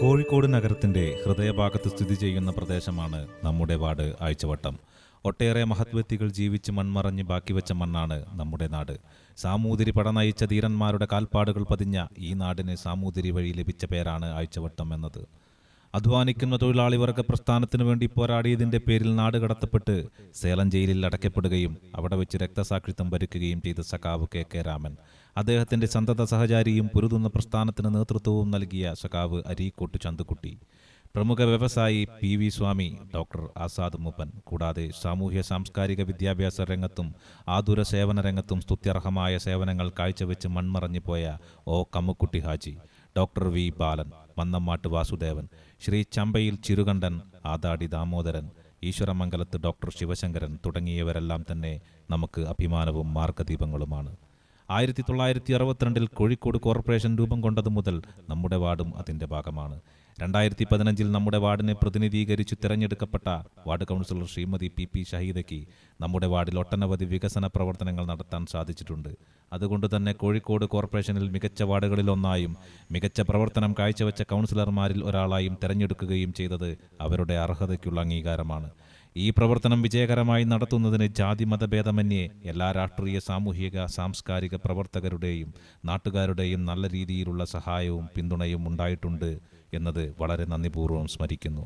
കോഴിക്കോട് നഗരത്തിന്റെ ഹൃദയഭാഗത്ത് സ്ഥിതി ചെയ്യുന്ന പ്രദേശമാണ് നമ്മുടെ വാട് ആഴ്ചവട്ടം. ഒട്ടേറെ മഹത്വ്യക്തികൾ ജീവിച്ച് മൺമറഞ്ഞ് ബാക്കി വെച്ച മണ്ണാണ് നമ്മുടെ നാട്. സാമൂതിരി പട നയിച്ച ധീരന്മാരുടെ കാൽപ്പാടുകൾ പതിഞ്ഞ ഈ നാടിന് സാമൂതിരി വഴി ലഭിച്ച പേരാണ് ആഴ്ചവട്ടം എന്നത്. അധ്വാനിക്കുന്ന തൊഴിലാളി വർഗ പ്രസ്ഥാനത്തിനു വേണ്ടി പോരാടിയതിന്റെ പേരിൽ നാട് കടത്തപ്പെട്ട് സേലം ജയിലിൽ അടയ്ക്കപ്പെടുകയും അവിടെ വെച്ച് രക്തസാക്ഷിത്വം ഭരിക്കുകയും ചെയ്ത സഖാവ് കെ കെ രാമൻ. അദ്ദേഹത്തിന്റെ സന്തത സഹചാരിയും പൊരുതുന്ന പ്രസ്ഥാനത്തിന് നേതൃത്വവും നൽകിയ സഖാവ് അരീക്കോട്ട് ചന്തുക്കുട്ടി പ്രമുഖ വ്യവസായി P V Swami doctor Azad Moopen. കൂടാതെ സാമൂഹ്യ സാംസ്കാരിക വിദ്യാഭ്യാസ രംഗത്തും ആതുര സേവന രംഗത്തും സ്തുത്യർഹമായ സേവനങ്ങൾ കാഴ്ചവെച്ച് മൺമറഞ്ഞു പോയ O Kammukutty Haji doctor V Balan Mannammattu Vasudevan Shri Chambayil Chirukandan Adadi Damodaran Eswaramangalath doctor Sivasankaran തുടങ്ങിയവരെല്ലാം തന്നെ നമുക്ക് അഭിമാനവും മാർഗദീപങ്ങളുമാണ്. ആയിരത്തി തൊള്ളായിരത്തി അറുപത്തിരണ്ടിൽ കോഴിക്കോട് കോർപ്പറേഷൻ രൂപം കൊണ്ടതു മുതൽ നമ്മുടെ വാർഡും അതിന്റെ ഭാഗമാണ്. രണ്ടായിരത്തി പതിനഞ്ചിൽ നമ്മുടെ വാർഡിനെ പ്രതിനിധീകരിച്ചു തിരഞ്ഞെടുക്കപ്പെട്ട ward councillor Shrimati P P ഷഹീദയ്ക്ക് നമ്മുടെ വാർഡിൽ ഒട്ടനവധി വികസന പ്രവർത്തനങ്ങൾ നടത്താൻ സാധിച്ചിട്ടുണ്ട്. അതുകൊണ്ട് തന്നെ കോഴിക്കോട് കോർപ്പറേഷനിൽ മികച്ച വാർഡുകളിലൊന്നായും മികച്ച പ്രവർത്തനം കാഴ്ചവെച്ച കൗൺസിലർമാരിൽ ഒരാളായും തിരഞ്ഞെടുക്കുകയും ചെയ്തത് അവരുടെ അർഹതയ്ക്കുള്ള അംഗീകാരമാണ്. ഈ പ്രവർത്തനം വിജയകരമായി നടത്തുന്നതിന് ജാതി മതഭേദമന്യേ എല്ലാ രാഷ്ട്രീയ സാമൂഹിക സാംസ്കാരിക പ്രവർത്തകരുടെയും നാട്ടുകാരുടെയും നല്ല രീതിയിലുള്ള സഹായവും പിന്തുണയും ഉണ്ടായിട്ടുണ്ട് എന്നത് വളരെ നന്ദിപൂർവം സ്മരിക്കുന്നു.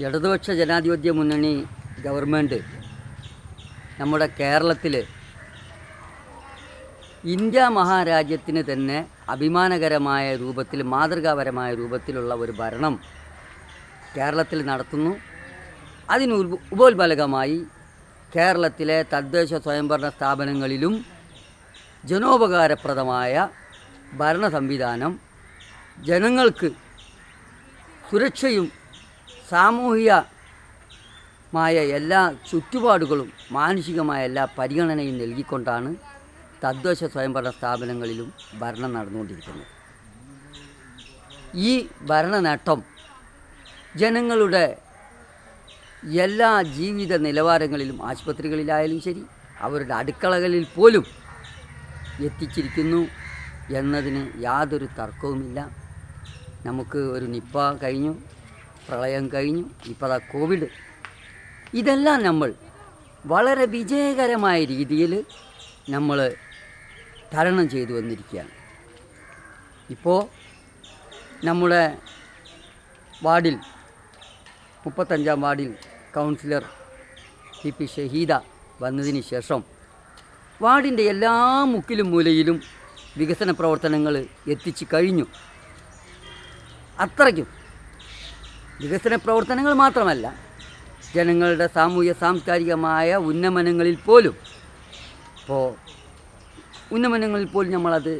ഇടതുപക്ഷ ജനാധിപത്യ മുന്നണി ഗവൺമെന്റ് നമ്മുടെ കേരളത്തിൽ ഇന്ത്യ മഹാരാജ്യത്തിന് തന്നെ അഭിമാനകരമായ രൂപത്തിൽ മാതൃകാപരമായ രൂപത്തിലുള്ള ഒരു ഭരണം കേരളത്തിൽ നടത്തുന്നു. അതിന് ഉപോത്ബലകമായി കേരളത്തിലെ തദ്ദേശ സ്വയംഭരണ സ്ഥാപനങ്ങളിലും ജനോപകാരപ്രദമായ ഭരണ സംവിധാനം ജനങ്ങൾക്ക് സുരക്ഷയും സാമൂഹികമായ എല്ലാ ചുറ്റുപാടുകളും മാനസികമായ എല്ലാ പരിഗണനയും നൽകിക്കൊണ്ടാണ് തദ്ദേശ സ്വയംഭരണ സ്ഥാപനങ്ങളിലും ഭരണം നടന്നുകൊണ്ടിരിക്കുന്നത്. ഈ ഭരണ നേട്ടം ജനങ്ങളുടെ എല്ലാ ജീവിത നിലവാരങ്ങളിലും ആശുപത്രികളിലായാലും ശരി അവരുടെ അടുക്കളകളിൽ പോലും എത്തിച്ചിരിക്കുന്നു എന്നതിന് യാതൊരു തർക്കവുമില്ല. നമുക്ക് ഒരു നിപ്പ കഴിഞ്ഞു. പ്രളയം കഴിഞ്ഞു. ഇപ്പോൾ അതാ കോവിഡ് ഇതെല്ലാം നമ്മൾ വളരെ വിജയകരമായ രീതിയിൽ നമ്മൾ തരണം ചെയ്തു വന്നിരിക്കുകയാണ്. ഇപ്പോൾ നമ്മുടെ വാർഡിൽ മുപ്പത്തഞ്ചാം വാർഡിൽ കൗൺസിലർ ടി പി ഷഹീദ വന്നതിന് ശേഷം വാർഡിന്റെ എല്ലാ മുക്കിലും മൂലയിലും വികസന പ്രവർത്തനങ്ങൾ എത്തിച്ചു കഴിഞ്ഞു. അത്രയ്ക്കും. വികസന പ്രവർത്തനങ്ങൾ മാത്രമല്ല ജനങ്ങളുടെ സാമൂഹ്യ സാംസ്കാരികമായ ഉന്നമനങ്ങളിൽ പോലും ഇപ്പോൾ ഉന്നമനങ്ങളിൽ പോലും നമ്മളത്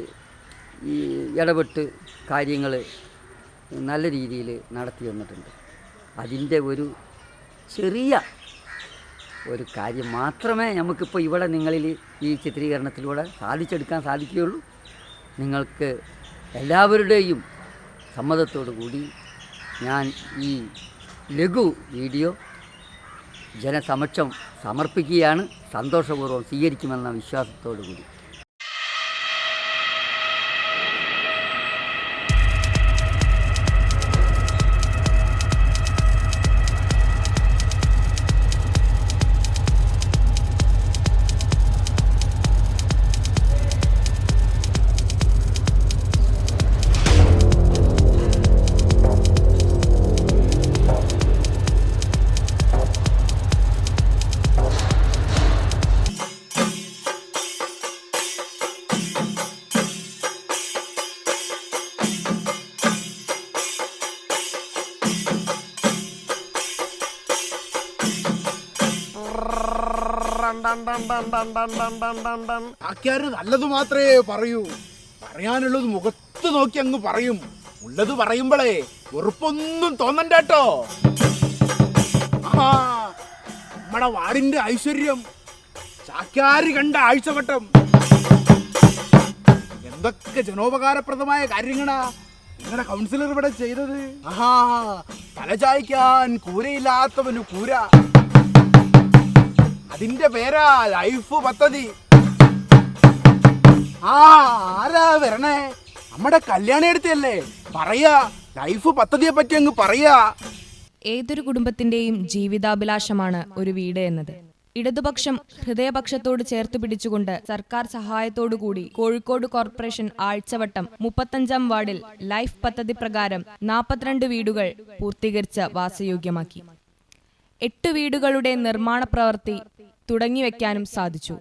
ഈ ഇടപെട്ട് കാര്യങ്ങൾ നല്ല രീതിയിൽ നടത്തി വന്നിട്ടുണ്ട്. അതിന്റെ ഒരു ചെറിയ ഒരു കാര്യം മാത്രമേ നമുക്കിപ്പോൾ ഇവിടെ നിങ്ങളിൽ ഈ ചിത്രീകരണത്തിലൂടെ സാധിച്ചെടുക്കാൻ സാധിക്കുകയുള്ളൂ. നിങ്ങൾക്ക് എല്ലാവരുടെയും സമ്മതത്തോടു കൂടി ഞാൻ ഈ ലഘു വീഡിയോ ജനസമക്ഷം സമർപ്പിക്കുകയാണ്. സന്തോഷപൂർവം സ്വീകരിക്കുമെന്ന വിശ്വാസത്തോടു കൂടി നല്ലത് മാത്രമേ പറയൂ. പറയാനുള്ളത് മുഖത്ത് നോക്കി അങ്ങ് പറയും. ഉള്ളത് പറയുമ്പോളേ വെറുപ്പൊന്നും തോന്നണ്ട ആ നമ്മടെ വാടിന്റെ ഐശ്വര്യം. ചാക്യാര് കണ്ട ആഴ്ചവട്ടം. എന്തൊക്കെ ജനോപകാരപ്രദമായ കാര്യങ്ങളാ നിങ്ങളുടെ കൗൺസിലർ ഇവിടെ ചെയ്തത്? ആഹാ തലചായ്ക്കാൻ കൂരയില്ലാത്തവന് കൂര. അതിന്റെ പേരാ ലൈഫ് പദ്ധതി. ആ ആരാ വരണേ? നമ്മുടെ കല്യാണി എടുത്തല്ലേ പറയാ ലൈഫ് പദ്ധതിയെ പറ്റി അങ്ങ് പറയാ. ഏതൊരു കുടുംബത്തിന്റെയും ജീവിതാഭിലാഷമാണ് ഒരു വീട് എന്നത്. ഇടതുപക്ഷം ഹൃദയപക്ഷത്തോട് ചേർത്ത് പിടിച്ചുകൊണ്ട് സർക്കാർ സഹായത്തോടുകൂടി കോഴിക്കോട് കോർപ്പറേഷൻ ആഴ്ചവട്ടം മുപ്പത്തഞ്ചാം വാർഡിൽ ലൈഫ് പദ്ധതി പ്രകാരം നാൽപ്പത്തിരണ്ട് വീടുകൾ പൂർത്തീകരിച്ച് വാസയോഗ്യമാക്കി. എട്ട് വീടുകളുടെ നിർമ്മാണ പ്രവൃത്തി തുടങ്ങിവെക്കാനും സാധിച്ചു.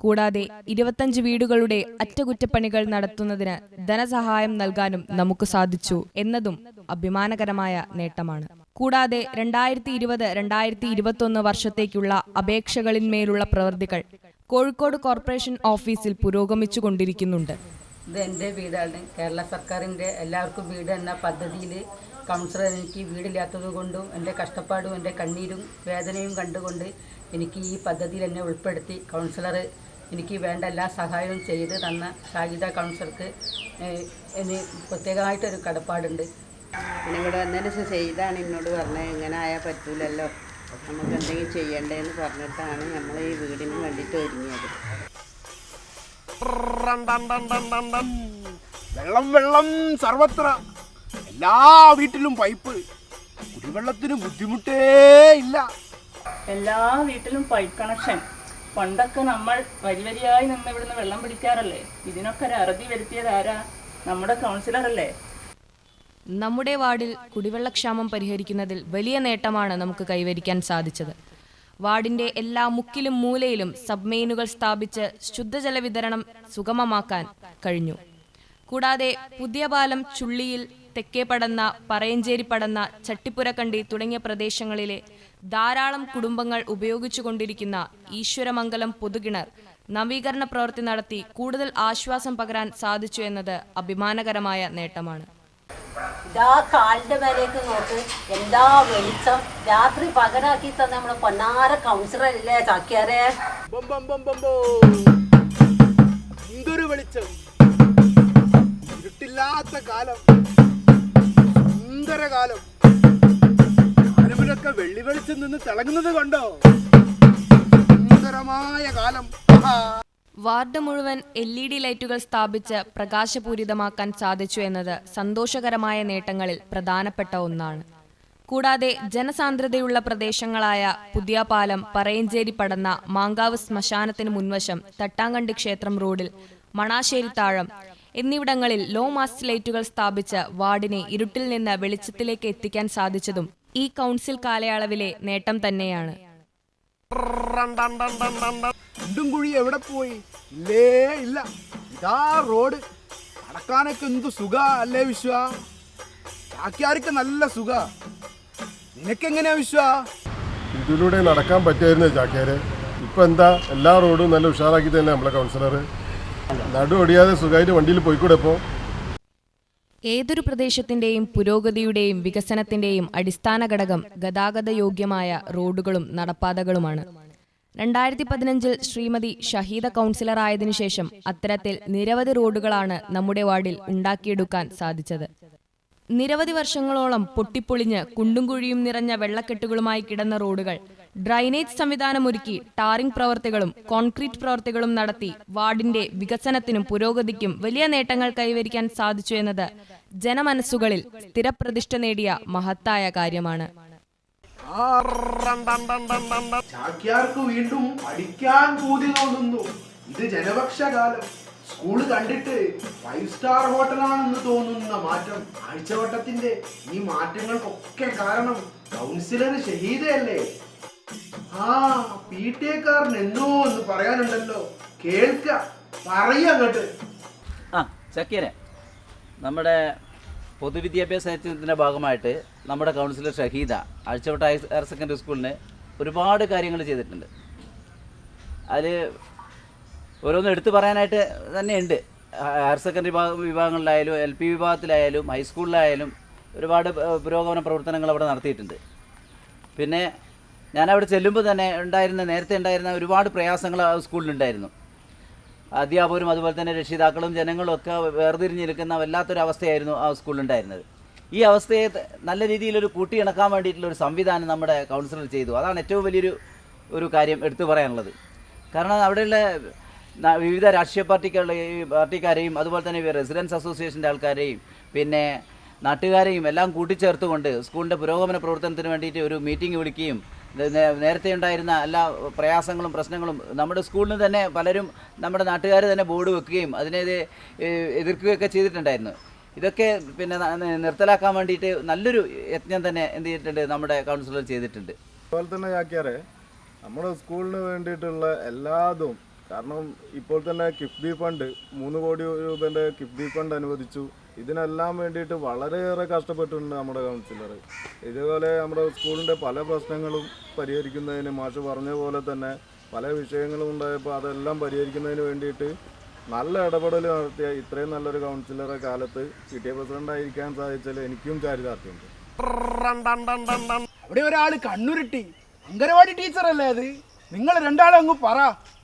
കൂടാതെ ഇരുപത്തഞ്ച് വീടുകളുടെ അറ്റകുറ്റപ്പണികൾ നടത്തുന്നതിന് ധനസഹായം നൽകാനും നമുക്ക് സാധിച്ചു എന്നതും അഭിമാനകരമായ നേട്ടമാണ്. കൂടാതെ രണ്ടായിരത്തി ഇരുപത് രണ്ടായിരത്തി ഇരുപത്തൊന്ന് വർഷത്തേക്കുള്ള അപേക്ഷകളിന്മേലുള്ള പ്രവൃത്തികൾ കോഴിക്കോട് കോർപ്പറേഷൻ ഓഫീസിൽ പുരോഗമിച്ചുകൊണ്ടിരിക്കുന്നുണ്ട്. ഇത് എന്റെ വീടാണ്. കേരള സർക്കാരിന്റെ എല്ലാവർക്കും വീട് എന്ന പദ്ധതിയിൽ കൗൺസിലർ എനിക്ക് വീടില്ലാത്തത് കൊണ്ടും എന്റെ കഷ്ടപ്പാടും എന്റെ കണ്ണീരും വേദനയും കണ്ടുകൊണ്ട് എനിക്ക് ഈ പദ്ധതിയിൽ എന്നെ ഉൾപ്പെടുത്തി കൗൺസിലർ എനിക്ക് വേണ്ട എല്ലാ സഹായവും ചെയ്ത് തന്ന ഷാഹിദ കൗൺസിലർക്ക് ഇനി പ്രത്യേകമായിട്ടൊരു കടപ്പാടുണ്ട്. പിന്നെ ഇവിടെ വന്നതിന് ശേഷം ചെയ്താണ് എന്നോട് പറഞ്ഞത് ഇങ്ങനെ ആയാൽ പറ്റൂലല്ലോ. നമുക്ക് എന്തെങ്കിലും ചെയ്യണ്ടേന്ന് പറഞ്ഞിട്ടാണ് നമ്മൾ ഈ വീടിന് വേണ്ടിയിട്ട് ഒരുങ്ങിയത്. വെള്ളം വെള്ളം സർവത്ര. എല്ലാ വീട്ടിലും പൈപ്പ്. കുടിവെള്ളത്തിന് ബുദ്ധിമുട്ടേ ഇല്ല. എല്ലാ വീട്ടിലും പൈപ്പ് കണക്ഷൻ പണ്ടൊക്കെ നമ്മൾ വരി വരിയായി നിന്ന് ഇവിടുന്ന് വെള്ളം പിടിക്കാറല്ലേ? ഇതിനൊക്കെ ഒരു അറുതി വരുത്തിയത് ആരാ? നമ്മുടെ കൗൺസിലറല്ലേ നമ്മുടെ വാർഡിൽ കുടിവെള്ളക്ഷാമം പരിഹരിക്കുന്നതിൽ വലിയ നേട്ടമാണ് നമുക്ക് കൈവരിക്കാൻ സാധിച്ചത്. വാർഡിന്റെ എല്ലാ മുക്കിലും മൂലയിലും സബ്മെയിനുകൾ സ്ഥാപിച്ച് ശുദ്ധജല വിതരണം സുഗമമാക്കാൻ കഴിഞ്ഞു. കൂടാതെ പുതിയ പാലം ചുള്ളിയിൽ തെക്കേ പടന്ന പറയഞ്ചേരി പടന്ന ചട്ടിപ്പുരക്കണ്ടി തുടങ്ങിയ പ്രദേശങ്ങളിലെ ധാരാളം കുടുംബങ്ങൾ ഉപയോഗിച്ചുകൊണ്ടിരിക്കുന്ന ഈശ്വരമംഗലം പൊതുകിണർ നവീകരണ പ്രവൃത്തി നടത്തി കൂടുതൽ ആശ്വാസം പകരാൻ സാധിച്ചു എന്നത് അഭിമാനകരമായ നേട്ടമാണ്. ഇതാ കാലിന്റെ മേലേക്ക് നോക്ക്. എന്താ വെളിച്ചം? രാത്രി പകരാക്കി തന്നെ നമ്മളെ പൊന്നാര കൗൺസിലർ അല്ലേ ചാക്കിയാരെ ബം ബം ബം ബം ബോ. എന്തൊരു വെളിച്ചം? ഇരുട്ടില്ലാത്ത കാലം. സുന്ദര കാലം വെള്ളി വെളിച്ചം നിന്ന് തിളങ്ങുന്നത് കണ്ടോ? സുന്ദരമായ കാലം. വാർഡ് മുഴുവൻ എൽ ഇ ഡി ലൈറ്റുകൾ സ്ഥാപിച്ച് പ്രകാശപൂരിതമാക്കാൻ സാധിച്ചു എന്നത് സന്തോഷകരമായ നേട്ടങ്ങളിൽ പ്രധാനപ്പെട്ട ഒന്നാണ്. കൂടാതെ ജനസാന്ദ്രതയുള്ള പ്രദേശങ്ങളായ പുതിയപാലം പറയഞ്ചേരി പടന്ന മാങ്കാവ് ശ്മശാനത്തിന് മുൻവശം തട്ടാങ്കണ്ടി ക്ഷേത്രം റോഡിൽ മണാശ്ശേരി താഴം എന്നിവിടങ്ങളിൽ ലോ മാസ്റ്റ് ലൈറ്റുകൾ സ്ഥാപിച്ച് വാർഡിനെ ഇരുട്ടിൽ നിന്ന് വെളിച്ചത്തിലേക്ക് എത്തിക്കാൻ സാധിച്ചതും ഈ കൗൺസിൽ കാലയളവിലെ നേട്ടം തന്നെയാണ്. കുഴി എവിടെ പോയി? ഇല്ലേ ഇല്ല. ഇതാ റോഡ്. നടക്കാനൊക്കെ എന്ത് സുഖ അല്ലേ വിശ്വ? ചാക്യാർക്ക് നല്ല സുഖ. നിനക്കെങ്ങനെയാ വിശ്വ? ഇതിലൂടെ നടക്കാൻ പറ്റായിരുന്നു ചാക്കിയാര് ഇപ്പൊ എന്താ? എല്ലാ റോഡും നല്ല ഉഷാറാക്കി തന്നെ നമ്മളെ കൗൺസിലർ വണ്ടിയിൽ ഏതൊരു പ്രദേശത്തിന്റെയും പുരോഗതിയുടെയും വികസനത്തിന്റെയും അടിസ്ഥാന ഘടകം ഗതാഗത യോഗ്യമായ റോഡുകളും നടപ്പാതകളുമാണ്. രണ്ടായിരത്തി പതിനഞ്ചിൽ ശ്രീമതി ഷഹീദ കൗൺസിലറായതിനു ശേഷം അത്തരത്തിൽ നിരവധി റോഡുകളാണ് നമ്മുടെ വാർഡിൽ ഉണ്ടാക്കിയെടുക്കാൻ സാധിച്ചത്. നിരവധി വർഷങ്ങളോളം പൊട്ടിപ്പൊളിഞ്ഞ് കുണ്ടും കുഴിയും നിറഞ്ഞ വെള്ളക്കെട്ടുകളുമായി കിടന്ന റോഡുകൾ ഡ്രൈനേജ് സംവിധാനമൊരുക്കി ടാറിംഗ് പ്രവർത്തികളും കോൺക്രീറ്റ് പ്രവർത്തികളും നടത്തി വാർഡിന്റെ വികസനത്തിനും പുരോഗതിക്കും വലിയ നേട്ടങ്ങൾ കൈവരിക്കാൻ സാധിച്ചു എന്നത് ജനമനസ്സുകളിൽ സ്ഥിരപ്രതിഷ്ഠ നേടിയ മഹത്തായ കാര്യമാണ്. ചാക്യാർക്ക് വീണ്ടും പഠിക്കാൻ തോന്നുന്നു. ഇത് ജനപക്ഷകാലം. സ്കൂൾ കണ്ടിട്ട് ഫൈവ് സ്റ്റാർ ഹോട്ടലാണെന്ന് തോന്നുന്ന മാറ്റം ആഴ്ചവട്ടത്തിന്റെ ഈ മാറ്റങ്ങൾക്കൊക്കെ കാരണം കൗൺസിലർ ഷഹീദയല്ലേ? ആ പി ടി എക്കാരൻ എന്തോ എന്ന് പറയാനുണ്ടല്ലോ. കേൾക്ക പറയങ്ങട്ട് ആ ചക്കീരെ നമ്മുടെ പൊതുവിദ്യാഭ്യാസ നയത്തിന്റെ ഭാഗമായിട്ട് നമ്മുടെ councillor Shahida Azhchavatta higher secondary സ്കൂളിന് ഒരുപാട് കാര്യങ്ങൾ ചെയ്തിട്ടുണ്ട്. അതിൽ ഓരോന്ന് എടുത്തു പറയാനായിട്ട് തന്നെയുണ്ട്. ഹയർ സെക്കൻഡറി വിഭാഗ വിഭാഗങ്ങളിലായാലും എൽ പി വിഭാഗത്തിലായാലും ഹൈസ്കൂളിലായാലും ഒരുപാട് പുരോഗമന പ്രവർത്തനങ്ങൾ അവിടെ നടത്തിയിട്ടുണ്ട്. പിന്നെ ഞാൻ അവിടെ ചെല്ലുമ്പോൾ തന്നെ ഉണ്ടായിരുന്ന നേരത്തെ ഉണ്ടായിരുന്ന ഒരുപാട് പ്രയാസങ്ങൾ ആ സ്കൂളിലുണ്ടായിരുന്നു. അധ്യാപകരും അതുപോലെ തന്നെ രക്ഷിതാക്കളും ജനങ്ങളും ഒക്കെ വേർതിരിഞ്ഞ് നിൽക്കുന്ന വല്ലാത്തൊരു അവസ്ഥയായിരുന്നു ആ സ്കൂളിലുണ്ടായിരുന്നത്. ഈ അവസ്ഥയെ നല്ല രീതിയിലൊരു കൂട്ടിയിണക്കാൻ വേണ്ടിയിട്ടുള്ള ഒരു സംവിധാനം നമ്മുടെ കൗൺസിലർ ചെയ്തു. അതാണ് ഏറ്റവും വലിയൊരു ഒരു കാര്യം എടുത്തു പറയാനുള്ളത്. കാരണം അവിടെയുള്ള വിവിധ രാഷ്ട്രീയ പാർട്ടിക്കുള്ള പാർട്ടിക്കാരെയും അതുപോലെ തന്നെ റെസിഡൻസ് അസോസിയേഷന്റെ ആൾക്കാരെയും പിന്നെ നാട്ടുകാരെയും എല്ലാം കൂട്ടിച്ചേർത്തുകൊണ്ട് സ്കൂളിന്റെ പുരോഗമന പ്രവർത്തനത്തിന് വേണ്ടിയിട്ട് ഒരു മീറ്റിംഗ് വിളിക്കുകയും നേരത്തെ ഉണ്ടായിരുന്ന എല്ലാ പ്രയാസങ്ങളും പ്രശ്നങ്ങളും നമ്മുടെ സ്കൂളിന് തന്നെ പലരും നമ്മുടെ നാട്ടുകാർ തന്നെ ബോർഡ് വെക്കുകയും അതിനെതിരെ എതിർക്കുകയൊക്കെ ചെയ്തിട്ടുണ്ടായിരുന്നു. ഇതൊക്കെ പിന്നെ നിർത്തലാക്കാൻ വേണ്ടിയിട്ട് നല്ലൊരു യജ്ഞം തന്നെ എന്ത് ചെയ്തിട്ടുണ്ട് നമ്മുടെ കൗൺസിലർ ചെയ്തിട്ടുണ്ട്. അതുപോലെ തന്നെ ആക്കിയാറേ നമ്മുടെ സ്കൂളിന് വേണ്ടിയിട്ടുള്ള എല്ലാതും കാരണം ഇപ്പോൾ തന്നെ കിഫ്ബി ഫണ്ട് മൂന്ന് കോടി രൂപേന്റെ കിഫ്ബി ഫണ്ട് അനുവദിച്ചു. ഇതിനെല്ലാം വേണ്ടിയിട്ട് വളരെയേറെ കഷ്ടപ്പെട്ടിട്ടുണ്ട് നമ്മുടെ കൗൺസിലർ ഇതുപോലെ നമ്മുടെ സ്കൂളിന്റെ പല പ്രശ്നങ്ങളും പരിഹരിക്കുന്നതിന് മാഷ് പറഞ്ഞ പോലെ തന്നെ പല വിഷയങ്ങളും ഉണ്ടായപ്പോൾ അതെല്ലാം പരിഹരിക്കുന്നതിന് വേണ്ടിയിട്ട് നല്ല ഇടപെടൽ നടത്തിയ ഇത്രയും നല്ലൊരു കൗൺസിലറെ കാലത്ത് പി ടി എ പ്രസിഡന്റ് ആയിരിക്കാൻ സാധിച്ചാൽ എനിക്കും ചാരിതാർത്ഥ്യമുണ്ട്. അവിടെ ഒരാൾ കണ്ണുരുട്ടി. അങ്കനവാടി ടീച്ചറല്ലേ അത്? നിങ്ങൾ രണ്ടാളും അങ്ങ് പറ.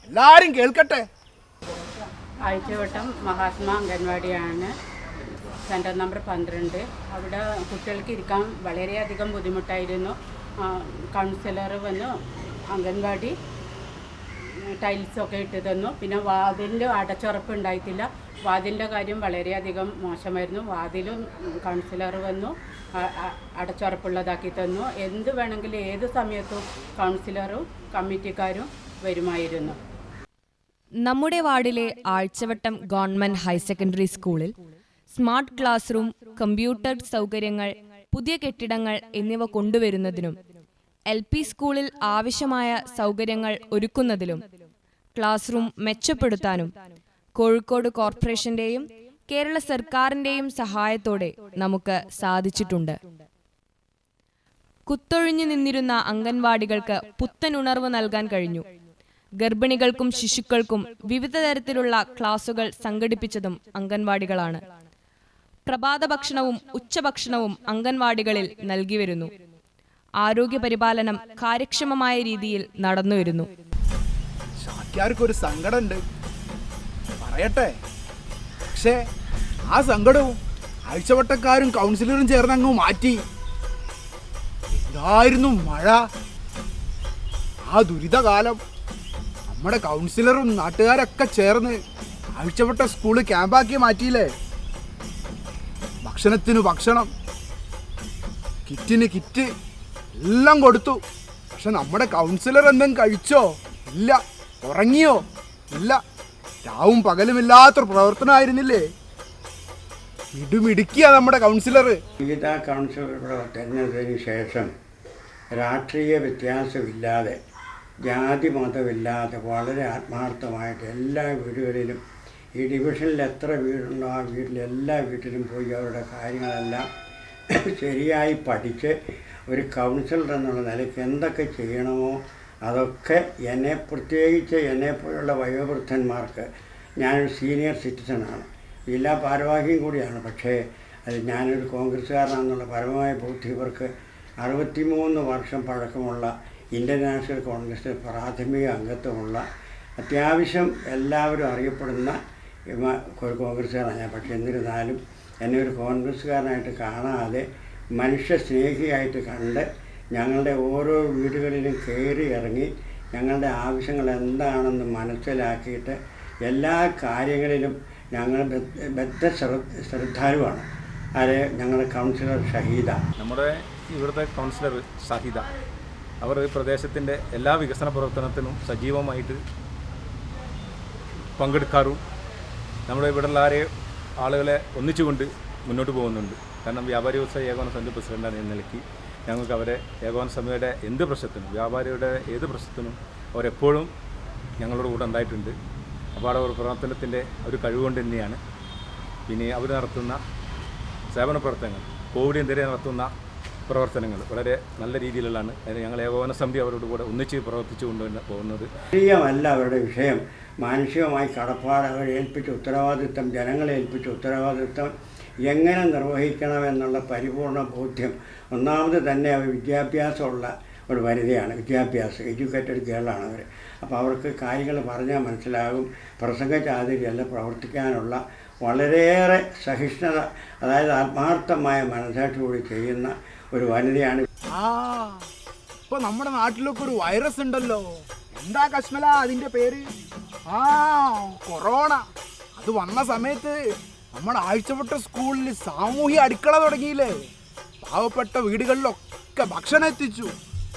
എല്ലാരും കേൾക്കട്ടെ. ആഴ്ചവട്ടം മഹാത്മാ അംഗൻവാടിയാണ്. സെന്റർ നമ്പർ പന്ത്രണ്ട്. അവിടെ കുട്ടികൾക്ക് ഇരിക്കാൻ വളരെയധികം ബുദ്ധിമുട്ടായിരുന്നു. കൗൺസിലർ വന്ന് അംഗൻവാടി ടൈൽസൊക്കെ ഇട്ട് തന്നു. പിന്നെ വാതിലിന്റെ അടച്ചുറപ്പ് ഉണ്ടായിട്ടില്ല. വാതിലിന്റെ കാര്യം വളരെയധികം മോശമായിരുന്നു. വാതിലും കൗൺസിലർ വന്നു അടച്ചുറപ്പുള്ളതാക്കി തന്നു. എന്ത് വേണമെങ്കിലും ഏത് സമയത്തും കൗൺസിലറും കമ്മിറ്റിക്കാരും വരുമായിരുന്നു. നമ്മുടെ വാർഡിലെ ആഴ്ചവട്ടം ഗവൺമെന്റ് ഹയർ സെക്കൻഡറി സ്കൂളിൽ സ്മാർട്ട് ക്ലാസ് റൂം കമ്പ്യൂട്ടർ സൗകര്യങ്ങൾ പുതിയ കെട്ടിടങ്ങൾ എന്നിവ കൊണ്ടുവരുന്നതിനും എൽ പി സ്കൂളിൽ ആവശ്യമായ സൗകര്യങ്ങൾ ഒരുക്കുന്നതിലും ക്ലാസ് റൂം മെച്ചപ്പെടുത്താനും കോഴിക്കോട് കോർപ്പറേഷന്റെയും കേരള സർക്കാരിന്റെയും സഹായത്തോടെ നമുക്ക് സാധിച്ചിട്ടുണ്ട്. കുത്തൊഴിഞ്ഞു നിന്നിരുന്ന അംഗൻവാടികൾക്ക് പുത്തൻ ഉണർവ് നൽകാൻ കഴിഞ്ഞു. ഗർഭിണികൾക്കും ശിശുക്കൾക്കും വിവിധ തരത്തിലുള്ള ക്ലാസുകൾ സംഘടിപ്പിച്ചതും അംഗൻവാടികളാണ്. പ്രഭാത ഭക്ഷണവും ഉച്ചഭക്ഷണവും അംഗൻവാടികളിൽ നൽകി വരുന്നു. ആരോഗ്യ പരിപാലനം കാര്യക്ഷമമായ രീതിയിൽ നടന്നു വരുന്നു. ഒരു സങ്കടമുണ്ട്. പറയട്ടെ. പക്ഷേ ആ സങ്കടവും ആഴ്ചവട്ടക്കാരും കൗൺസിലറും ചേർന്ന് അങ്ങ് മാറ്റി. ഇതായിരുന്നു മഴ. ആ ദുരിതകാലം. നമ്മുടെ കൗൺസിലറും നാട്ടുകാരൊക്കെ ചേർന്ന് ആഴ്ചവട്ട സ്കൂൾ ക്യാമ്പാക്കി മാറ്റിയില്ലേ? ഭക്ഷണത്തിന് ഭക്ഷണം. കിറ്റിന് കിറ്റ്. എല്ലാം കൊടുത്തു. പക്ഷെ നമ്മുടെ കൗൺസിലർ എന്തെങ്കിലും കഴിച്ചോ? ഇല്ല. ഉറങ്ങിയോ? ഇല്ല. രാവും പകലുമില്ലാത്തൊരു പ്രവർത്തനമായിരുന്നില്ലേ ഇടുമിടുക്കിയ നമ്മുടെ കൗൺസിലർ ഗീതാ കൗൺസിലറുടെ തെരഞ്ഞെടുത്തതിന് ശേഷം രാഷ്ട്രീയ വ്യത്യാസമില്ലാതെ ജാതി മതമില്ലാതെ വളരെ ആത്മാർത്ഥമായിട്ട് എല്ലാ വീടുകളിലും ഈ ഡിവിഷനിൽ എത്ര വീടുണ്ടോ ആ വീട്ടിൽ എല്ലാ വീട്ടിലും പോയി അവരുടെ കാര്യങ്ങളെല്ലാം ശരിയായി പഠിച്ച് ഒരു കൗൺസിലർ എന്നുള്ള നിലയ്ക്ക് എന്തൊക്കെ ചെയ്യണമോ അതൊക്കെ എന്നെ പ്രത്യേകിച്ച് എന്നെപ്പോലുള്ള വയോവൃദ്ധന്മാർക്ക് ഞാനൊരു സീനിയർ സിറ്റിസണാണ്. ജില്ലാ ഭാരവാഹിയും കൂടിയാണ്. പക്ഷേ അത് ഞാനൊരു കോൺഗ്രസ്സുകാരനാണെന്നുള്ള പരമമായ ബോധ്യം ഇവർക്ക് അറുപത്തിമൂന്ന് വർഷം പഴക്കമുള്ള ഇന്ത്യൻ നാഷണൽ കോൺഗ്രസ് പ്രാഥമിക അംഗത്വമുള്ള അത്യാവശ്യം എല്ലാവരും അറിയപ്പെടുന്ന ഒരു കോൺഗ്രസ്സുകാരനാണ്. ഞാൻ പക്ഷേ എന്നിരുന്നാലും എന്നെ ഒരു കോൺഗ്രസ്സുകാരനായിട്ട് കാണാതെ മനുഷ്യ സ്നേഹിയായിട്ട് കണ്ട് ഞങ്ങളുടെ ഓരോ വീടുകളിലും കയറി ഇറങ്ങി ഞങ്ങളുടെ ആവശ്യങ്ങൾ എന്താണെന്ന് മനസ്സിലാക്കിയിട്ട് എല്ലാ കാര്യങ്ങളിലും ഞങ്ങൾ ബദ്ധ- ബദ്ധ ശ്രദ്ധ ശ്രദ്ധാലുവാണ്. അത് ഞങ്ങളുടെ കൗൺസിലർ ഷഹീദ. നമ്മുടെ ഇവിടുത്തെ കൗൺസിലർ ഷഹീദ. അവർ ഈ പ്രദേശത്തിന്റെ എല്ലാ വികസന പ്രവർത്തനത്തിനും സജീവമായിട്ട് പങ്കെടുക്കാറും നമ്മുടെ ഇവിടെയുള്ള ആരെയും ആളുകളെ ഒന്നിച്ചുകൊണ്ട് മുന്നോട്ട് പോകുന്നുണ്ട്. കാരണം വ്യാപാരി വ്യവസായ ഏകോപന സമിതി പ്രസിഡന്റാണ് എന്ന നിലയ്ക്ക്. ഞങ്ങൾക്ക് അവരെ ഏകോപന സമിതിയുടെ എന്ത് പ്രശ്നത്തിനും വ്യാപാരിയുടെ ഏത് പ്രശ്നത്തിനും അവരെപ്പോഴും ഞങ്ങളുടെ കൂടെ ഉണ്ടായിട്ടുണ്ട്. അപ്പോൾ ഒരു പ്രവർത്തനത്തിന്റെ ഒരു കഴിവുകൊണ്ട് തന്നെയാണ്. പിന്നെ അവർ നടത്തുന്ന സേവന പ്രവർത്തനങ്ങൾ കോവിഡിനെതിരെ നടത്തുന്ന പ്രവർത്തനങ്ങൾ വളരെ നല്ല രീതിയിലുള്ളതാണ്. അതിന് ഞങ്ങൾ ഏകോപന സമിതി അവരോട് കൂടെ ഒന്നിച്ച് പ്രവർത്തിച്ചു കൊണ്ട് പോകുന്നത്. ശരിയല്ല അവരുടെ വിഷയം. മാനുഷികമായി കടപ്പാട് അവരെ ഏൽപ്പിച്ച ഉത്തരവാദിത്വം ജനങ്ങളെ ഏൽപ്പിച്ച ഉത്തരവാദിത്വം എങ്ങനെ നിർവഹിക്കണമെന്നുള്ള പരിപൂർണ ബോധ്യം ഒന്നാമത് തന്നെ അവർ വിദ്യാഭ്യാസമുള്ള ഒരു വനിതയാണ്. വിദ്യാഭ്യാസം എഡ്യൂക്കേറ്റഡ് ഗേളാണ് അവർ അപ്പോൾ അവർക്ക് കാര്യങ്ങൾ പറഞ്ഞാൽ മനസ്സിലാകും. പ്രസംഗചാതുര്യല്ല പ്രവർത്തിക്കാനുള്ള വളരെയേറെ സഹിഷ്ണുത അതായത് ആത്മാർത്ഥമായ മനസ്സാക്ഷിയോട് ചെയ്യുന്ന ഒരു വനിതയാണ്. ഇപ്പൊ നമ്മുടെ നാട്ടിലൊക്കെ ഒരു വൈറസ് ഉണ്ടല്ലോ. എന്താ കശ്മല അതിന്റെ പേര്? ആ കൊറോണ അത് വന്ന സമയത്ത് നമ്മുടെ ആഴ്ചപ്പെട്ട സ്കൂളിൽ സാമൂഹ്യ അടുക്കള തുടങ്ങിയില്ലേ? പാവപ്പെട്ട വീടുകളിലൊക്കെ ഭക്ഷണം എത്തിച്ചു.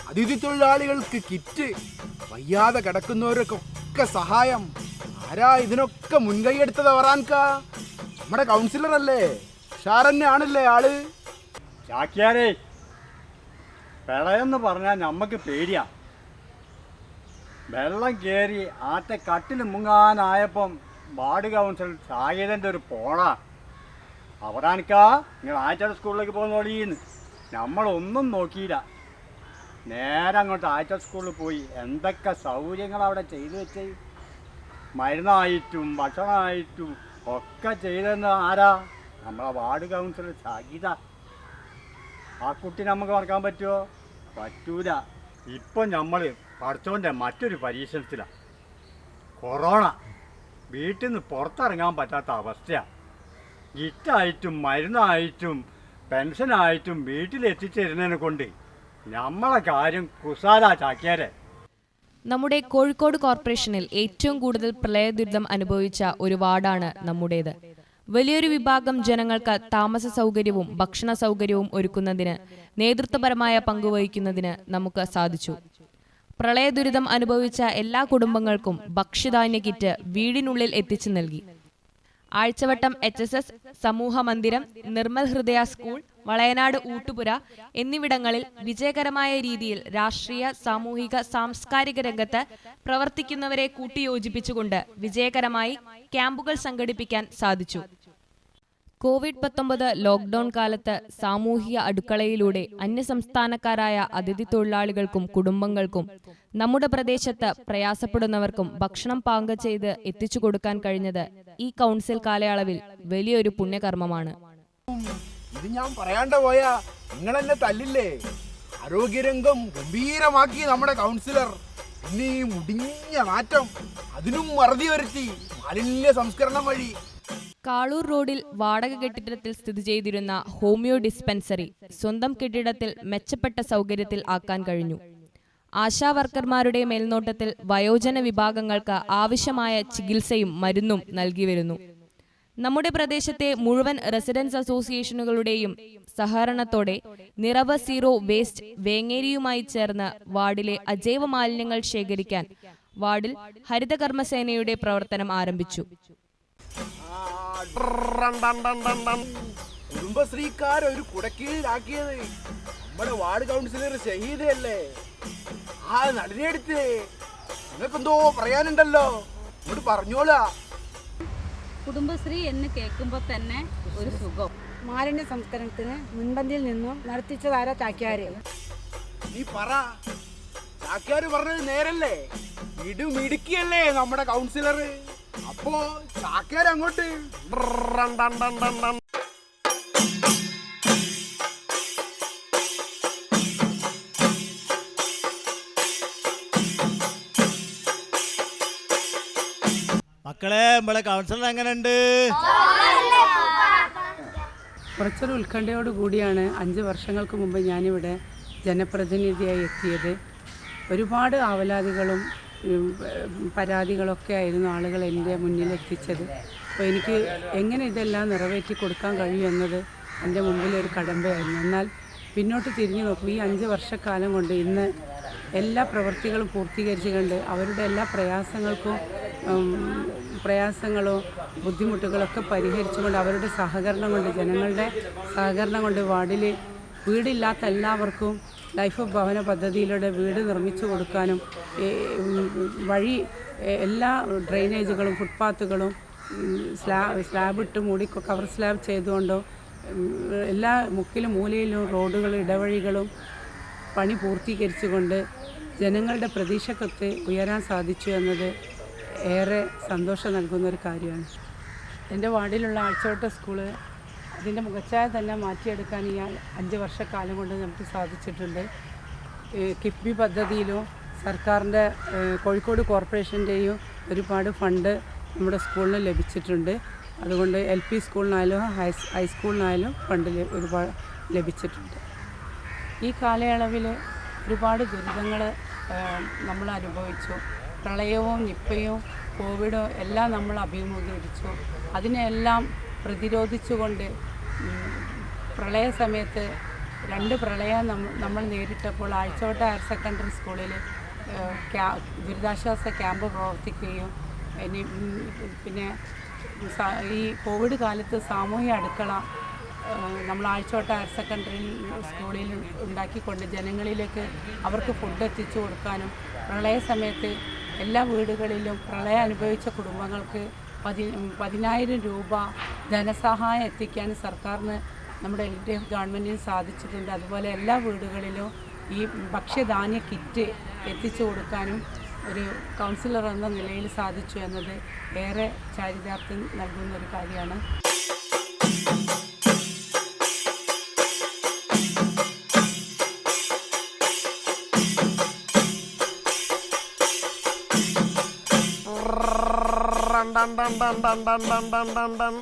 അതിഥി തൊഴിലാളികൾക്ക് കിറ്റ് വയ്യാതെ കിടക്കുന്നവർക്കൊക്കെ സഹായം. ആരാ ഇതിനൊക്കെ മുൻകൈ എടുത്തത്? വറാൻക നമ്മുടെ കൗൺസിലർ അല്ലേ? ഷാറന്നെ ആണല്ലേ ആൾ? ചാക്യാരേ പ്രളയം എന്ന് പറഞ്ഞാൽ നമുക്ക് പേടിയാ. വെള്ളം കയറി ആറ്റ കട്ടിൽ മുങ്ങാനായപ്പം വാർഡ് കൗൺസിൽ സാഹിതന്റെ ഒരു പോളാ. അവരാനിക്കാ നിങ്ങൾ ആഴ്ച സ്കൂളിലേക്ക് പോകുന്ന പോകുന്നോളീന്ന് നമ്മളൊന്നും നോക്കിയില്ല. നേരെ അങ്ങോട്ട് ആഴ്ച സ്കൂളിൽ പോയി എന്തൊക്കെ സൗകര്യങ്ങൾ അവിടെ ചെയ്തു വെച്ചേ. മരുന്നായിട്ടും ഭക്ഷണമായിട്ടും ഒക്കെ ചെയ്തെന്ന് ആരാ? നമ്മളെ വാർഡ് കൗൺസിലർ സാഗീത ആ കുട്ടി നമുക്ക് മറക്കാൻ പറ്റുമോ പറ്റൂല. ഇപ്പം നമ്മൾ പഠിച്ചോന്റെ മറ്റൊരു പരീക്ഷണത്തിലാണ് കൊറോണ. വീട്ടിൽ നിന്ന് പുറത്തിറങ്ങാൻ പറ്റാത്ത അവസ്ഥയാണ് ഗിറ്റായിട്ടും മരുന്നായിട്ടും പെൻഷനായിട്ടും വീട്ടിലെത്തിച്ചേരുന്നതിനെ കൊണ്ട് നമ്മളെ കാര്യം കുസാലാ ചാക്കിയാരെ നമ്മുടെ കോഴിക്കോട് കോർപ്പറേഷനിൽ ഏറ്റവും കൂടുതൽ പ്രളയ ദുരിതം അനുഭവിച്ച ഒരു വാർഡാണ് നമ്മുടേത്. വലിയൊരു വിഭാഗം ജനങ്ങൾക്ക് താമസ സൗകര്യവും ഭക്ഷണ സൗകര്യവും ഒരുക്കുന്നതിന് നേതൃത്വപരമായ പങ്കുവഹിക്കുന്നതിന് നമുക്ക് സാധിച്ചു. പ്രളയ ദുരിതം അനുഭവിച്ച എല്ലാ കുടുംബങ്ങൾക്കും ഭക്ഷ്യധാന്യ കിറ്റ് വീടിനുള്ളിൽ എത്തിച്ചു നൽകി. ആഴ്ചവട്ടം എച്ച് എസ് എസ് സമൂഹ മന്ദിരം നിർമ്മൽ ഹൃദയ സ്കൂൾ വളയനാട് ഊട്ടുപുര എന്നിവിടങ്ങളിൽ വിജയകരമായ രീതിയിൽ രാഷ്ട്രീയ സാമൂഹിക സാംസ്കാരിക രംഗത്ത് പ്രവർത്തിക്കുന്നവരെ കൂട്ടിയോജിപ്പിച്ചുകൊണ്ട് വിജയകരമായി ക്യാമ്പുകൾ സംഘടിപ്പിക്കാൻ സാധിച്ചു. കോവിഡ് പത്തൊമ്പത് ലോക്ക്ഡൌൺ കാലത്ത് സാമൂഹിക അടുക്കളയിലൂടെ അന്യസംസ്ഥാനക്കാരായ അതിഥി തൊഴിലാളികൾക്കും കുടുംബങ്ങൾക്കും നമ്മുടെ പ്രദേശത്ത് പ്രയാസപ്പെടുന്നവർക്കും ഭക്ഷണം പാങ്ക ചെയ്ത് എത്തിച്ചു കൊടുക്കാൻ കഴിഞ്ഞത് ഈ കൗൺസിൽ കാലയളവിൽ വലിയൊരു പുണ്യകർമ്മമാണ്. ഇത് ഞാൻ പറയാണ്ട പോയാ നിങ്ങൾ എന്നെ തല്ലില്ലേ? ആരോഗ്യരംഗം ഗംഭീരമാക്കി നമ്മുടെ കൗൺസിലർ. പിന്നെ മുടിഞ്ഞ മാറ്റം അതിനും മറുതി വരുത്തി മാലിന്യ സംസ്കരണം വഴി കാളൂർ റോഡിൽ വാടക കെട്ടിടത്തിൽ സ്ഥിതി ചെയ്തിരുന്ന ഹോമിയോ ഡിസ്പെൻസറി സ്വന്തം കെട്ടിടത്തിൽ മെച്ചപ്പെട്ട സൗകര്യത്തിൽ ആക്കാൻ കഴിഞ്ഞു. ആശാ വർക്കർമാരുടെ മേൽനോട്ടത്തിൽ വയോജന വിഭാഗങ്ങൾക്ക് ആവശ്യമായ ചികിത്സയും മരുന്നും നൽകി വരുന്നു. നമ്മുടെ പ്രദേശത്തെ മുഴുവൻ റെസിഡൻസ് അസോസിയേഷനുകളുടെയും സഹകരണത്തോടെ നിറവ് സീറോ വേസ്റ്റ് വേങ്ങേരിയുമായി ചേർന്ന് വാർഡിലെ അജൈവ മാലിന്യങ്ങൾ ശേഖരിക്കാൻ വാർഡിൽ ഹരിതകർമ്മസേനയുടെ പ്രവർത്തനം ആരംഭിച്ചു. കുടുംബശ്രീക്കാർ ഒരു കുടക്കീഴിലാക്കിയത്. നമ്മുടെ വാർഡ് കൗൺസിലർ ഷഹീദല്ലേ ആ നളിനെടുത്ത് നിങ്ങൾക്കെന്തോ പറയാനുണ്ടല്ലോ? ഇങ്ങോട്ട് പറഞ്ഞോളാ. കുടുംബശ്രീ എന്ന് കേൾക്കുമ്പോൾ തന്നെ ഒരു സുഖം. മാലിന്യ സംസ്കരണത്തിന് മുൻപന്തിയിൽ നിന്നും നടത്തിച്ചതാരാ ചാക്യാര്? നീ പറ. ചാക്യാര് പറഞ്ഞത് നേരല്ലേ? ഇടുമിടുക്കിയല്ലേ നമ്മുടെ കൗൺസിലർ അപ്പോ ചാക്കേരങ്ങോട്ട് അങ്ങോട്ട്. മക്കളെ നമ്മളെ കൗൺസിലർ എങ്ങനെയുണ്ട് കുറച്ചൊരു ഉത്കണ്ഠയോട് കൂടിയാണ് അഞ്ച് വർഷങ്ങൾക്ക് മുമ്പ് ഞാനിവിടെ ജനപ്രതിനിധിയായി എത്തിയത്. ഒരുപാട് ആവലാതികളും പരാതികളൊക്കെ ആയിരുന്നു ആളുകൾ എന്റെ മുന്നിൽ എത്തിച്ചത്. അപ്പോൾ എനിക്ക് എങ്ങനെ ഇതെല്ലാം നിറവേറ്റി കൊടുക്കാൻ കഴിയും എന്നത് എന്റെ മുമ്പിലൊരു കടമ്പയായിരുന്നു. എന്നാൽ പിന്നോട്ട് തിരിഞ്ഞു നോക്കും ഈ അഞ്ച് വർഷക്കാലം കൊണ്ട് ഇന്ന് എല്ലാ പ്രവൃത്തികളും പൂർത്തീകരിച്ചുകൊണ്ട് അവരുടെ എല്ലാ പ്രയാസങ്ങൾക്കും പ്രയാസങ്ങളോ ബുദ്ധിമുട്ടുകളൊക്കെ പരിഹരിച്ചുകൊണ്ട് അവരുടെ സഹകരണം കൊണ്ട് ജനങ്ങളുടെ സഹകരണം കൊണ്ട് വാർഡിൽ വീടില്ലാത്ത എല്ലാവർക്കും ലൈഫ് ഭവന പദ്ധതിയിലൂടെ വീട് നിർമ്മിച്ചു കൊടുക്കാനും വഴി എല്ലാ ഡ്രെയിനേജുകളും ഫുട്പാത്തുകളും സ്ലാ സ്ലാ സ്ലാബിട്ട് മൂടി കവർ സ്ലാബ് ചെയ്തുകൊണ്ടോ എല്ലാ മുക്കിലും മൂലയിലും റോഡുകളും ഇടവഴികളും പണി പൂർത്തീകരിച്ചുകൊണ്ട് ജനങ്ങളുടെ പ്രതീക്ഷക്കൊത്ത് ഉയരാൻ സാധിച്ചു എന്നത് ഏറെ സന്തോഷം നൽകുന്ന ഒരു കാര്യമാണ്. എന്റെ വാർഡിലുള്ള ആഴ്ചവട്ട സ്കൂൾ അതിന്റെ മുഖച്ഛായ തന്നെ മാറ്റിയെടുക്കാൻ ഈ അഞ്ച് വർഷക്കാലം കൊണ്ട് നമുക്ക് സാധിച്ചിട്ടുണ്ട്. കിഫ്ബി പദ്ധതിയിലും സർക്കാരിന്റെ കോഴിക്കോട് കോർപ്പറേഷന്റെയും ഒരുപാട് ഫണ്ട് നമ്മുടെ സ്കൂളിന് ലഭിച്ചിട്ടുണ്ട്. അതുകൊണ്ട് എൽ പി സ്കൂളിനായാലും ഹൈ ഹൈസ്കൂളിനായാലും ഫണ്ട് ഒരുപാട് ലഭിച്ചിട്ടുണ്ട്. ഈ കാലയളവിൽ ഒരുപാട് ദുരിതങ്ങൾ നമ്മൾ അനുഭവിച്ചു. പ്രളയവും നിപ്പയും കോവിഡും എല്ലാം നമ്മൾ അഭിമുഖീകരിച്ചു. അതിനെല്ലാം പ്രതിരോധിച്ചുകൊണ്ട് പ്രളയ സമയത്ത് രണ്ട് പ്രളയം നമ്മ- നമ്മൾ നേരിട്ടപ്പോൾ ആഴ്ചവട്ട ഹയർ സെക്കൻഡറി സ്കൂളിൽ ദുരിതാശ്വാസ ക്യാമ്പ് പ്രവർത്തിക്കുകയും ഇനി പിന്നെ ഈ കോവിഡ് കാലത്ത് സാമൂഹ്യ അടുക്കള നമ്മൾ ആഴ്ചവട്ട ഹയർ സെക്കൻഡറി സ്കൂളിൽ ഉണ്ടാക്കിക്കൊണ്ട് ജനങ്ങളിലേക്ക് അവർക്ക് ഫുഡ് എത്തിച്ചു കൊടുക്കാനും പ്രളയ സമയത്ത് എല്ലാ വീടുകളിലും പ്രളയം അനുഭവിച്ച കുടുംബങ്ങൾക്ക് പതി പതിനായിരം രൂപ ധനസഹായം എത്തിക്കാൻ സർക്കാരിന് നമ്മുടെ എൽ ഡി എഫ് ഗവൺമെന്റിന് സാധിച്ചിട്ടുണ്ട്. അതുപോലെ എല്ലാ വീടുകളിലും ഈ ഭക്ഷ്യധാന്യ കിറ്റ് എത്തിച്ചു കൊടുക്കാനും ഒരു കൗൺസിലർ എന്ന നിലയിൽ സാധിച്ചു എന്നത് ഏറെ ചാരിതാർത്ഥ്യം നൽകുന്ന ഒരു കാര്യമാണ്. Dun dun dun dun dun dun dun dun dun